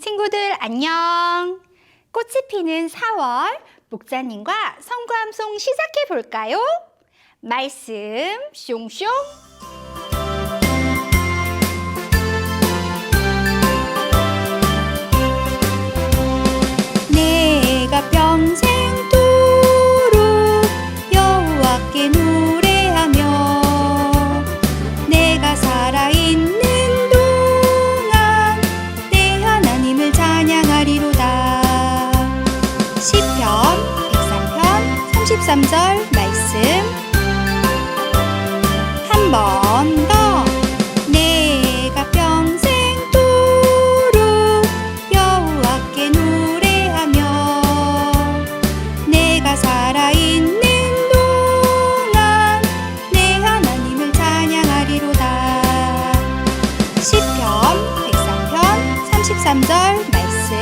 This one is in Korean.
친구들 안녕. 꽃이 피는 4월 목자님과 성구함송 시작해 볼까요? 말씀 숑숑. 내가 평생도록 여호와께 노래하며 내가 살아있는 103편 33절 말씀. 한 번 더. 내가 평생도록 여호와께 노래하며 내가 살아있는 동안 내 하나님을 찬양하리로다. 시편 103편 33절 말씀